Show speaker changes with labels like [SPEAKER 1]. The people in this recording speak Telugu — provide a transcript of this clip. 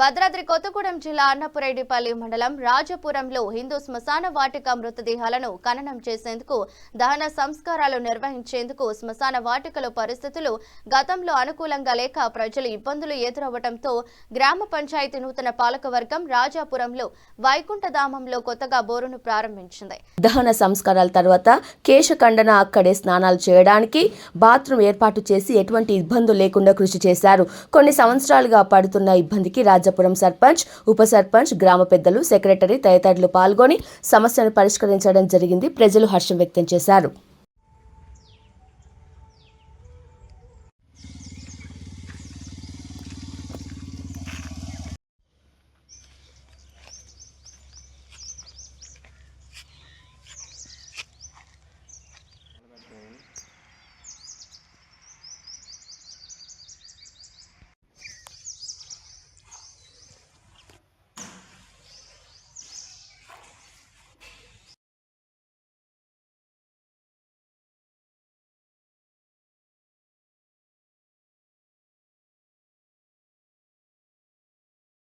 [SPEAKER 1] భద్రాద్రి కొత్తగూడెం జిల్లా అన్నపురెడ్డిపల్లి మండలం రాజపురంలో హిందూ శ్మశాన వాటిక మృతదేహాలను ఖననం చేసేందుకు దహన సంస్కారాలు నిర్వహించేందుకు శ్మశాన వాటికల పరిస్థితులు గతంలో అనుకూలంగా లేక ప్రజలు ఇబ్బందులు ఎదురవ్వడంతో గ్రామ పంచాయతీ నూతన పాలకవర్గం రాజాపురంలో వైకుంఠధామంలో కొత్తగా బోరును ప్రారంభించింది.
[SPEAKER 2] దహన సంస్కారాల తర్వాత కేశఖండన అక్కడే స్నానాలు చేయడానికి బాత్రూమ్ ఏర్పాటు చేసి ఎటువంటి ఇబ్బందులు లేకుండా కృషి చేశారు. కొన్ని సంవత్సరాలుగా పడుతున్న ఇబ్బందికి రాజపురం సర్పంచ్ ఉప సర్పంచ్ గ్రామ పెద్దలు సెక్రటరీ తదితరులు పాల్గొని సమస్యను పరిష్కరించడం జరిగింది. ప్రజలు హర్షం వ్యక్తం చేశారు.